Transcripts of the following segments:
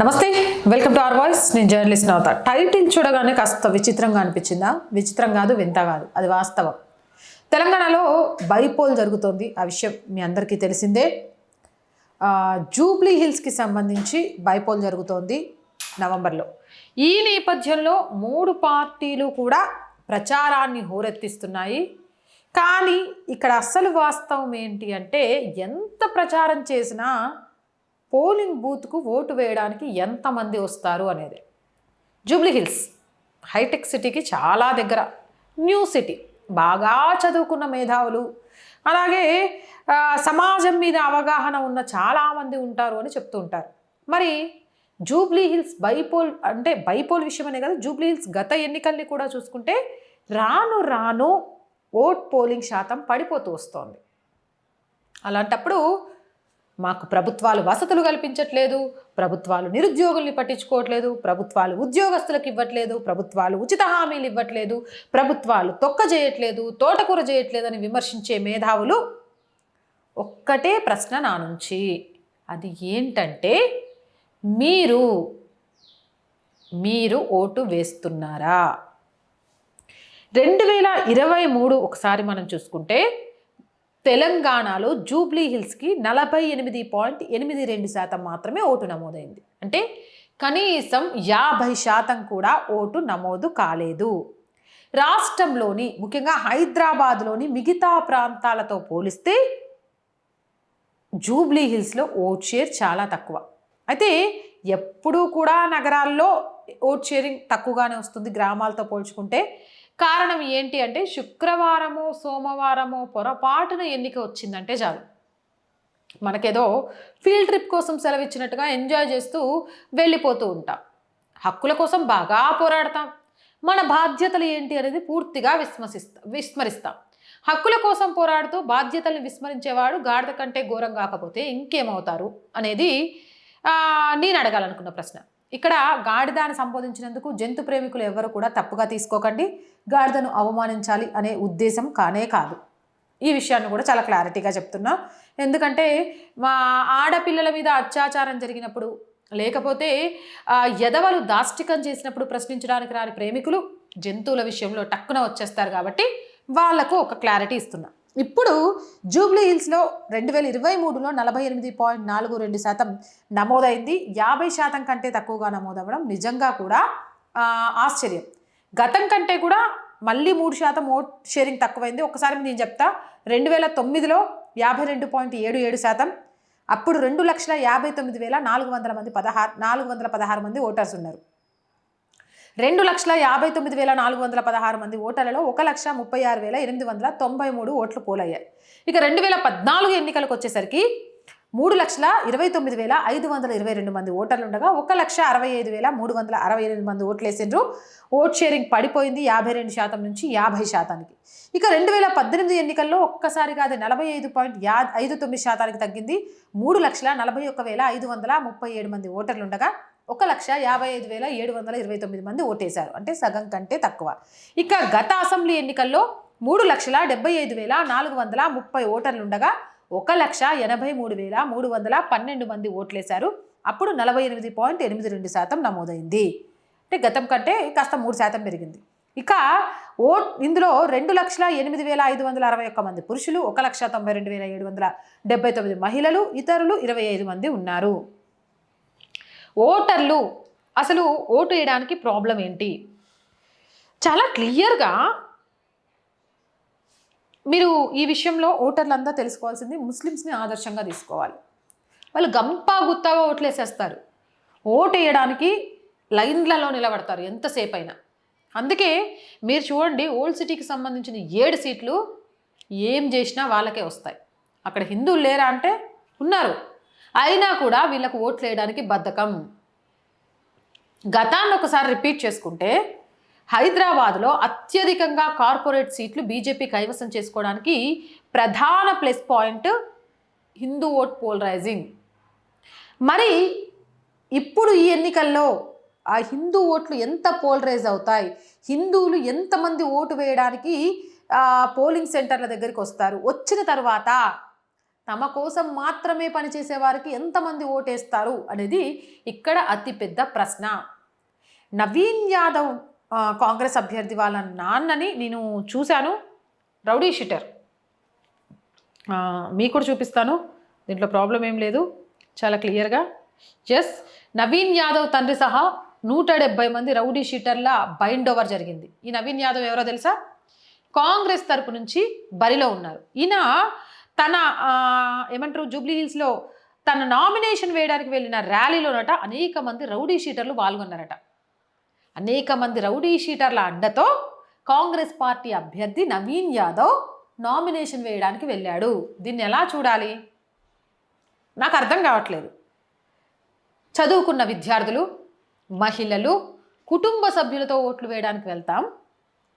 నమస్తే welcome to our voice. నేను journalist నవత. Title చూడగానే కాస్త విచిత్రంగా అనిపించిందా? విచిత్రం కాదు వింత కాదు. అది వాస్తవం. తెలంగాణలో బైపోల్ జరుగుతోంది. ఆ విషయం మీ అందరికీ తెలిసిందే. జూబ్లీ హిల్స్కి సంబంధించి బైపోల్ జరుగుతోంది నవంబర్లో. ఈ నేపథ్యంలో మూడు పార్టీలు కూడా ప్రచారాన్ని హోరెత్తిస్తున్నాయి. కానీ ఇక్కడ అసలు వాస్తవం ఏంటి అంటే ఎంత ప్రచారం చేసినా పోలింగ్ బూత్కు ఓటు వేయడానికి ఎంతమంది వస్తారు అనేది. జూబ్లీ హిల్స్ హైటెక్ సిటీకి చాలా దగ్గర. న్యూ సిటీ బాగా చదువుకున్న మేధావులు. అలాగే సమాజం మీద అవగాహన ఉన్న చాలామంది ఉంటారు అని చెప్తూ ఉంటారు. మరి జూబ్లీ హిల్స్ బైపోల్ అంటే బైపోల్ విషయమనే కదా జూబ్లీ హిల్స్ గత ఎన్నికల్ని కూడా చూసుకుంటే రాను రాను ఓట్ పోలింగ్ శాతం పడిపోతూ వస్తోంది. అలాంటప్పుడు మాకు ప్రభుత్వాలు వసతులు కల్పించట్లేదు ప్రభుత్వాలు నిరుద్యోగుల్ని పట్టించుకోవట్లేదు ప్రభుత్వాలు ఉద్యోగస్తులకు ఇవ్వట్లేదు ప్రభుత్వాలు ఉచిత హామీలు ఇవ్వట్లేదు ప్రభుత్వాలు తొక్క చేయట్లేదు తోటకూర చేయట్లేదని విమర్శించే మేధావులు ఒక్కటే ప్రశ్న నా నుంచి. అది ఏంటంటే మీరు మీరు ఓటు వేస్తున్నారా? రెండు వేల ఇరవై మూడు ఒకసారి మనం చూసుకుంటే తెలంగాణలో జూబ్లీ హిల్స్కి నలభై ఎనిమిది పాయింట్ ఎనిమిది రెండు శాతం మాత్రమే ఓటు నమోదైంది. అంటే కనీసం యాభై శాతం కూడా ఓటు నమోదు కాలేదు. రాష్ట్రంలోని ముఖ్యంగా హైదరాబాద్లోని మిగతా ప్రాంతాలతో పోలిస్తే జూబ్లీ హిల్స్లో ఓట్ షేర్ చాలా తక్కువ. అయితే ఎప్పుడూ కూడా నగరాల్లో ఓట్ షేరింగ్ తక్కువగానే వస్తుంది. గ్రామాలతో పోల్చుకుంటే కారణం ఏంటి అంటే శుక్రవారము సోమవారము పొరపాటున ఎన్నిక వచ్చిందంటే చాలు. మనకేదో ఫీల్డ్ ట్రిప్ కోసం సెలవు ఇచ్చినట్టుగా ఎంజాయ్ చేస్తూ వెళ్ళిపోతూ ఉంటాం. హక్కుల కోసం బాగా పోరాడతాం. మన బాధ్యతలు ఏంటి అనేది పూర్తిగా విస్మసిస్తా విస్మరిస్తాం. హక్కుల కోసం పోరాడుతూ బాధ్యతల్ని విస్మరించేవాడు గాడిద కంటే ఘోరం కాకపోతే ఇంకేమవుతారు అనేది నేను అడగాలనుకున్న ప్రశ్న. ఇక్కడ గాడిదాన్ని సంబోధించినందుకు జంతు ప్రేమికులు ఎవరు కూడా తప్పుగా తీసుకోకండి. గాడిదను అవమానించాలి అనే ఉద్దేశం కానే కాదు. ఈ విషయాన్ని కూడా చాలా క్లారిటీగా చెప్తున్నా. ఎందుకంటే మా ఆడపిల్లల మీద అత్యాచారం జరిగినప్పుడు లేకపోతే ఆ, ఎదవలు దాష్టికం చేసినప్పుడు ప్రశ్నించడానికి రాని ప్రేమికులు జంతువుల విషయంలో టక్కున వచ్చేస్తారు కాబట్టి వాళ్ళకు ఒక క్లారిటీ ఇస్తున్నా. ఇప్పుడు జూబ్లీ హిల్స్లో రెండు వేల ఇరవై మూడులో నలభై ఎనిమిది పాయింట్ నాలుగు రెండు శాతం నమోదైంది. యాభై శాతం కంటే తక్కువగా నమోదవ్వడం నిజంగా కూడా ఆశ్చర్యం. గతం కంటే కూడా మళ్ళీ మూడు శాతం ఓట్ షేరింగ్ తక్కువైంది. ఒకసారి నేను చెప్తా రెండు వేల తొమ్మిదిలో యాభై రెండు పాయింట్ ఏడు ఏడు శాతం అప్పుడు రెండు లక్షల యాభై తొమ్మిది వేల నాలుగు వందల మంది పదహారు నాలుగు వందల పదహారు మంది ఓటర్స్ ఉన్నారు. రెండు లక్షల యాభై తొమ్మిది వేల నాలుగు వందల పదహారు మంది ఓటర్లలో ఒక లక్ష ముప్పై ఆరు వేల ఎనిమిది వందల తొంభై మూడు ఓట్లు పోలయ్యాయి. ఇక రెండు వేల పద్నాలుగు ఎన్నికలకు వచ్చేసరికి మూడు లక్షల ఇరవై తొమ్మిది వేల ఐదు వందల ఇరవై రెండు మంది ఓటర్లు ఉండగా ఒక లక్ష అరవై ఐదు వేల మూడు వందల అరవై ఎనిమిది మంది ఓట్లు వేసిండ్రు. ఓట్ షేరింగ్ పడిపోయింది యాభై రెండు శాతం నుంచి యాభై శాతానికి. ఇక రెండు వేల పద్దెనిమిది ఎన్నికల్లో ఒక్కసారిగా అది నలభై ఐదు పాయింట్ యా ఐదు తొమ్మిది శాతానికి తగ్గింది. మూడు లక్షల నలభై ఒక్క వేల ఐదు వందల ముప్పై ఏడు మంది ఓటర్లు ఉండగా ఒక లక్ష యాభై ఐదు వేల ఏడు వందల ఇరవై తొమ్మిది మంది ఓటేశారు. అంటే సగం కంటే తక్కువ. ఇక గత అసెంబ్లీ ఎన్నికల్లో మూడు లక్షల డెబ్బై ఐదు వేల నాలుగు వందల ముప్పై ఓటర్లు ఉండగా ఒక లక్ష ఎనభై మూడు వేల మూడు వందల పన్నెండు మంది ఓట్లేశారు. అప్పుడు నలభై ఎనిమిది పాయింట్ ఎనిమిది రెండు శాతం నమోదైంది. అంటే గతం కంటే కాస్త మూడు శాతం పెరిగింది. ఇక ఓట్ ఇందులో రెండు లక్షల ఎనిమిది వేల ఐదు వందల అరవై ఒక్క మంది పురుషులు ఒక లక్ష తొంభై రెండు వేల ఏడు వందల డెబ్బై తొమ్మిది మహిళలు ఇతరులు ఇరవై ఐదు మంది ఉన్నారు. ఓటర్లు అసలు ఓటు వేయడానికి ప్రాబ్లం ఏంటి? చాలా క్లియర్గా మీరు ఈ విషయంలో ఓటర్లంతా తెలుసుకోవాల్సింది ముస్లిమ్స్ని ఆదర్శంగా తీసుకోవాలి. వాళ్ళు గంపా గుత్తాగా ఓట్లు వేసేస్తారు ఓటు వేయడానికి లైన్లలో నిలబడతారు ఎంతసేపు అయినా అందుకే మీరు చూడండి ఓల్డ్ సిటీకి సంబంధించిన ఏడు సీట్లు ఏం చేసినా వాళ్ళకే వస్తాయి. అక్కడ హిందువులు లేరా అంటే ఉన్నారు. అయినా కూడా వీళ్ళకు ఓట్లు వేయడానికి బద్ధకం. గతాన్ని ఒకసారి రిపీట్ చేసుకుంటే హైదరాబాద్లో అత్యధికంగా కార్పొరేట్ సీట్లు బీజేపీ కైవసం చేసుకోవడానికి ప్రధాన plus point Hindu vote polarizing. మరి ఇప్పుడు ఈ ఎన్నికల్లో ఆ హిందూ ఓట్లు ఎంత పోలరైజ్ అవుతాయి? హిందువులు ఎంతమంది ఓటు వేయడానికి పోలింగ్ సెంటర్ల దగ్గరికి వస్తారు? వచ్చిన తర్వాత తమ కోసం మాత్రమే పనిచేసే వారికి ఎంతమంది ఓటేస్తారు అనేది ఇక్కడ అతిపెద్ద ప్రశ్న. నవీన్ యాదవ్ కాంగ్రెస్ అభ్యర్థి వాళ్ళ నాన్నని నేను చూశాను. Rowdy sheeter. మీకు కూడా చూపిస్తాను. దీంట్లో ప్రాబ్లం ఏం లేదు. చాలా క్లియర్గా. ఎస్ నవీన్ యాదవ్ తండ్రి సహా నూట డెబ్బై మంది రౌడీ షీటర్ల బైండ్ ఓవర్ జరిగింది. ఈ నవీన్ యాదవ్ ఎవరో తెలుసా? కాంగ్రెస్ తరపు నుంచి బరిలో ఉన్నారు. ఈయన తన ఏమంటారు జూబ్లీ హిల్స్లో తన నామినేషన్ వేయడానికి వెళ్ళిన ర్యాలీలోనట అనేక మంది రౌడీ షీటర్లు పాల్గొన్నారట. అనేక మంది రౌడీ షీటర్ల అడ్డతో కాంగ్రెస్ పార్టీ అభ్యర్థి నవీన్ యాదవ్ నామినేషన్ వేయడానికి వెళ్ళాడు. దీన్ని ఎలా చూడాలి? నాకు అర్థం కావట్లేదు. చదువుకున్న విద్యార్థులు మహిళలు కుటుంబ సభ్యులతో ఓట్లు వేయడానికి వెళ్తాం.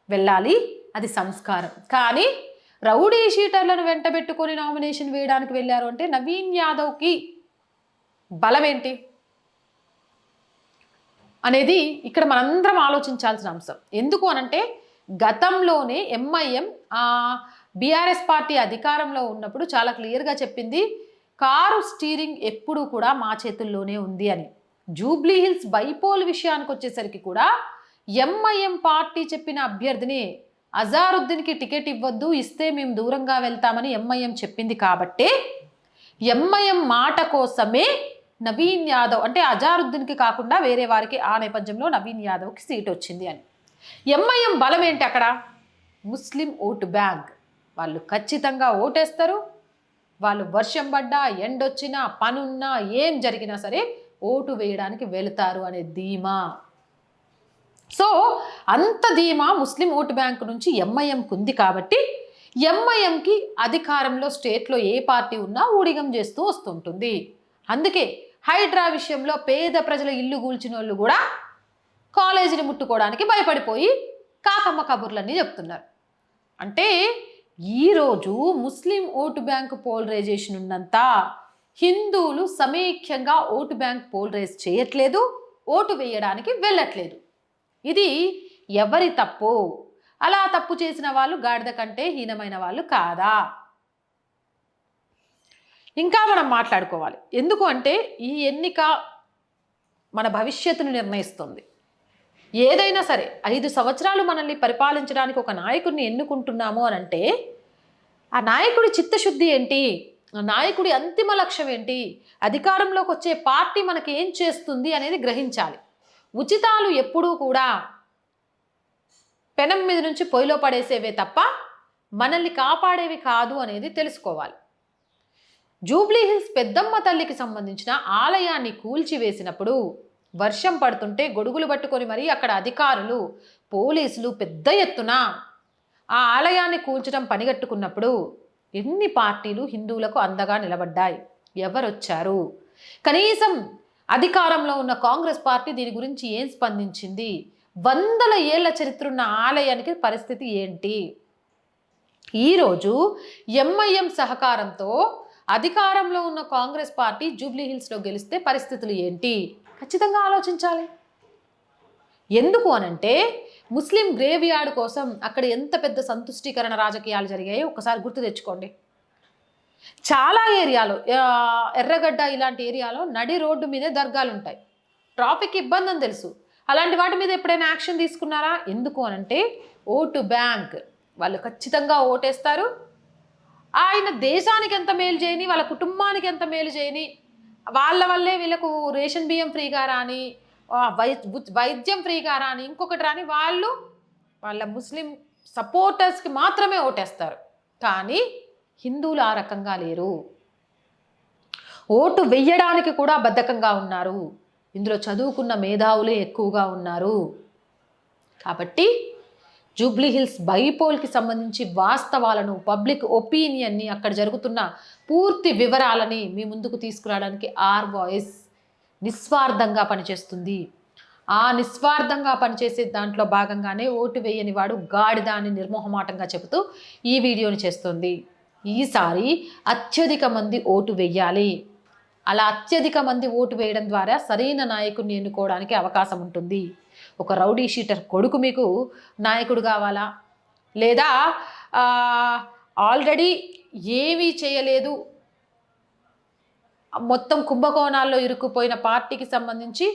వెళ్ళాలి. అది సంస్కారం. కానీ రౌడీ షీటర్లను వెంటబెట్టుకొని నామినేషన్ వేయడానికి వెళ్ళారు అంటే నవీన్ యాదవ్కి బలం ఏంటి అనేది ఇక్కడ మనందరం ఆలోచించాల్సిన అంశం. ఎందుకు అనంటే గతంలోనే ఎంఐఎం బీఆర్ఎస్ పార్టీ అధికారంలో ఉన్నప్పుడు చాలా క్లియర్గా చెప్పింది కారు స్టీరింగ్ ఎప్పుడూ కూడా మా చేతుల్లోనే ఉంది అని. జూబ్లీ హిల్స్ బైపోల్ విషయానికి వచ్చేసరికి కూడా ఎంఐఎం పార్టీ చెప్పిన అభ్యర్థిని అజారుద్దీన్కి టికెట్ ఇవ్వద్దు ఇస్తే మేము దూరంగా వెళ్తామని ఎంఐఎం చెప్పింది కాబట్టి ఎంఐఎం మాట కోసమే నవీన్ యాదవ్ అంటే అజారుద్దీన్కి కాకుండా వేరే వారికి ఆ నేపథ్యంలో నవీన్ యాదవ్కి సీట్ వచ్చింది అని. ఎంఐఎం బలం ఏంటి అక్కడ? Muslim vote bank. వాళ్ళు ఖచ్చితంగా ఓటేస్తారు. వాళ్ళు వర్షం పడ్డా ఎండొచ్చినా పనున్నా ఏం జరిగినా సరే ఓటు వేయడానికి వెళతారు అనే ధీమా. సో అంత ధీమా ముస్లిం ఓటు బ్యాంకు నుంచి ఎంఐఎంకు ఉంది కాబట్టి ఎంఐఎంకి అధికారంలో స్టేట్లో ఏ పార్టీ ఉన్నా ఊడిగం చేస్తూ వస్తుంటుంది. అందుకే హైడ్రా విషయంలో పేద ప్రజల ఇల్లు కూల్చిన వాళ్ళు కూడా కాలేజీని ముట్టుకోవడానికి భయపడిపోయి కాకమ్మ కబుర్లన్నీ చెప్తున్నారు. అంటే ఈరోజు ముస్లిం ఓటు బ్యాంక్ పోలరైజేషన్ ఉన్నంత హిందువులు సమైక్యంగా ఓటు బ్యాంక్ పోలరైజ్ చేయట్లేదు ఓటు వేయడానికి వెళ్ళట్లేదు. ఇది ఎవరి తప్పు? అలా తప్పు చేసిన వాళ్ళు గాడిద కంటే హీనమైన వాళ్ళు కాదా? ఇంకా మనం మాట్లాడుకోవాలి. ఎందుకు అంటే ఈ ఎన్నిక మన భవిష్యత్తును నిర్ణయిస్తుంది. ఏదైనా సరే ఐదు సంవత్సరాలు మనల్ని పరిపాలించడానికి ఒక నాయకుడిని ఎన్నుకుంటున్నాము అని అంటే ఆ నాయకుడి చిత్తశుద్ధి ఏంటి? ఆ నాయకుడి అంతిమ లక్ష్యం ఏంటి? అధికారంలోకి వచ్చే పార్టీ మనకి ఏం చేస్తుంది అనేది గ్రహించాలి. ఉచితాలు ఎప్పుడూ కూడా పెనం మీద నుంచి పొయ్యిలో పడేసేవే తప్ప మనల్ని కాపాడేవి కాదు అనేది తెలుసుకోవాలి. జూబ్లీ హిల్స్ పెద్దమ్మ తల్లికి సంబంధించిన ఆలయాన్ని కూల్చివేసినప్పుడు వర్షం పడుతుంటే గొడుగులు పట్టుకొని మరీ అక్కడ అధికారులు పోలీసులు పెద్ద ఎత్తున ఆ ఆలయాన్ని కూల్చడం పనిగట్టుకున్నప్పుడు ఎన్ని పార్టీలు హిందువులకు అందగా నిలబడ్డాయి? ఎవరొచ్చారు? కనీసం అధికారంలో ఉన్న కాంగ్రెస్ పార్టీ దీని గురించి ఏం స్పందించింది? వందల ఏళ్ళ చరిత్ర ఉన్న ఆలయానికి పరిస్థితి ఏంటి? ఈరోజు ఎంఐఎం సహకారంతో అధికారంలో ఉన్న కాంగ్రెస్ పార్టీ జూబ్లీ హిల్స్లో గెలిస్తే పరిస్థితులు ఏంటి? ఖచ్చితంగా ఆలోచించాలి. ఎందుకు అనంటే ముస్లిం గ్రేవ్ యార్డ్ కోసం అక్కడ ఎంత పెద్ద సంతుష్టీకరణ రాజకీయాలు జరిగాయో ఒకసారి గుర్తు తెచ్చుకోండి. చాలా ఏరియాలో ఎర్రగడ్డ ఇలాంటి ఏరియాలో నడి రోడ్డు మీదే దర్గాలు ఉంటాయి. ట్రాఫిక్ ఇబ్బంది అని తెలుసు. అలాంటి వాటి మీద ఎప్పుడైనా యాక్షన్ తీసుకున్నారా? ఎందుకు అనంటే ఓటు బ్యాంక్. వాళ్ళు ఖచ్చితంగా ఓటేస్తారు. ఆయన దేశానికి ఎంత మేలు చేయని వాళ్ళ కుటుంబానికి ఎంత మేలు చేయని వాళ్ళ వల్లే వీళ్ళకు రేషన్ బియ్యం ఫ్రీగా రాని వైద్యం ఫ్రీగా రాని ఇంకొకటి రాని వాళ్ళు వాళ్ళ ముస్లిం సపోర్టర్స్కి మాత్రమే ఓటేస్తారు. కానీ హిందువులు ఆ రకంగా లేరు. ఓటు వెయ్యడానికి కూడా బద్ధకంగా ఉన్నారు. ఇందులో చదువుకున్న మేధావులే ఎక్కువగా ఉన్నారు. కాబట్టి జూబ్లీ హిల్స్ బైపోల్కి సంబంధించి వాస్తవాలను పబ్లిక్ ఒపీనియన్ని అక్కడ జరుగుతున్న పూర్తి వివరాలని మీ ముందుకు తీసుకురావడానికి ఆర్ వాయిస్ నిస్వార్థంగా పనిచేస్తుంది. ఆ నిస్వార్థంగా పనిచేసే దాంట్లో భాగంగానే ఓటు వేయని వాడు గాడిద అని నిర్మోహమాటంగా చెబుతూ ఈ వీడియోని చేస్తుంది. ఈసారి అత్యధిక మంది ఓటు వేయాలి అలా అత్యధిక మంది ఓటు వేయడం ద్వారా సరైన నాయకుడిని ఎన్నుకోవడానికి అవకాశం ఉంటుంది. ఒక రౌడీ షీటర్ కొడుకు మీకు నాయకుడు కావాలా? లేదా ఆల్రెడీ ఏమీ చేయలేదు. మొత్తం కుంభకోణాల్లో ఇరుక్కుపోయిన పార్టీకి సంబంధించి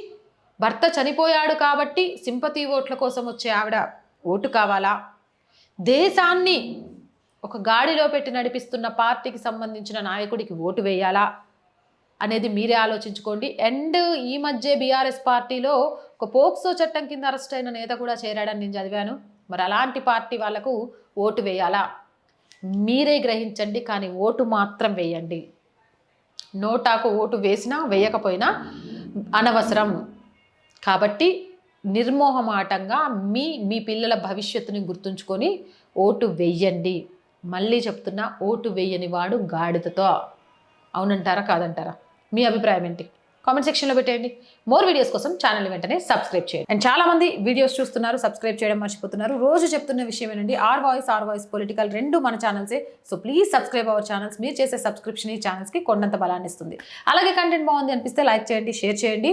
భర్త చనిపోయాడు కాబట్టి సింపతి ఓట్ల కోసం వచ్చే ఆవిడ ఓటు కావాలా? దేశాన్ని ఒక గాడిలో పెట్టి నడిపిస్తున్న పార్టీకి సంబంధించిన నాయకుడికి ఓటు వేయాలా అనేది మీరే ఆలోచించుకోండి. అండ్ ఈ మధ్య బీఆర్ఎస్ పార్టీలో ఒక పోక్సో చట్టం కింద అరెస్ట్ అయిన నేత కూడా చేరాడని నేను చదివాను. మరి అలాంటి పార్టీ వాళ్ళకు ఓటు వేయాలా? మీరే గ్రహించండి కానీ ఓటు మాత్రం వేయండి. నోటాకు ఓటు వేసినా వేయకపోయినా అనవసరం. కాబట్టి నిర్మోహమాటంగా మీ మీ పిల్లల భవిష్యత్తుని గుర్తుంచుకొని ఓటు వెయ్యండి మళ్ళీ చెప్తున్నా ఓటు వేయని వాడు గాడిదతో. అవునంటారా కాదంటారా? మీ అభిప్రాయం ఏంటి? కామెంట్ సెక్షన్లో పెట్టేయండి. మోర్ వీడియోస్ కోసం ఛానల్ వెంటనే సబ్స్క్రైబ్ చేయండి. అండ్ చాలా మంది వీడియోస్ చూస్తున్నారు సబ్స్క్రైబ్ చేయడం మర్చిపోతున్నారు. రోజు చెప్తున్న విషయం ఏంటండి? R voice R voice political రెండు మన ఛానల్సే. So please subscribe our channels. మీరు చేసే సబ్స్క్రిప్షన్ ఈ ఛానల్స్కి కొండంత బలాన్ని ఇస్తుంది. అలాగే కంటెంట్ బాగుంది అనిపిస్తే లైక్ చేయండి షేర్ చేయండి.